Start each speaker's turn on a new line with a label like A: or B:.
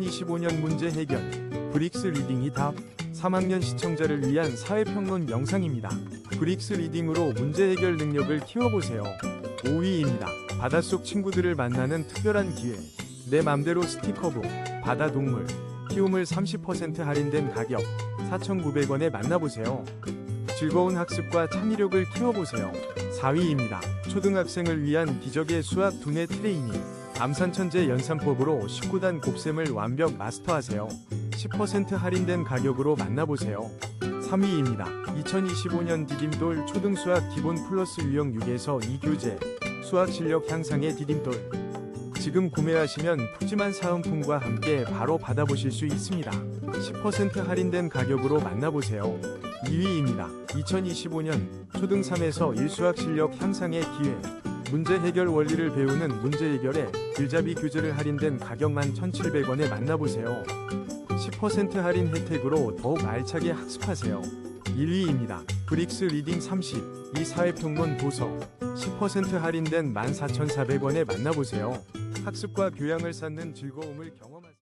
A: 2025년 문제 해결 브릭스 리딩이 답 3학년 시청자를 위한 사회평론 영상입니다. 브릭스 리딩으로 문제 해결 능력을 키워보세요. 5위입니다. 바닷속 친구들을 만나는 특별한 기회. 내 맘대로 스티커북, 바다 동물, 키움을 30% 할인된 가격 4,900원에 만나보세요. 즐거운 학습과 창의력을 키워보세요. 4위입니다. 초등학생을 위한 기적의 수학 두뇌 트레이닝. 암산천재 연산법으로 19단 곱셈을 완벽 마스터하세요. 10% 할인된 가격으로 만나보세요. 3위입니다. 2025년 디딤돌 초등수학 기본 플러스 유형 6에서 2교재 수학 실력 향상의 디딤돌 지금 구매하시면 푸짐한 사은품과 함께 바로 받아보실 수 있습니다. 10% 할인된 가격으로 만나보세요. 2위입니다. 2025년 초등 3에서 1수학 실력 향상의 기회 문제 해결 원리를 배우는 문제 해결에 길잡이 교재를 할인된 가격만 1,700원에 만나보세요. 10% 할인 혜택으로 더욱 알차게 학습하세요. 1위입니다. 브릭스 리딩 30, 이 사회평론 도서 10% 할인된 14,400원에 만나보세요. 학습과 교양을 쌓는 즐거움을 경험하세요.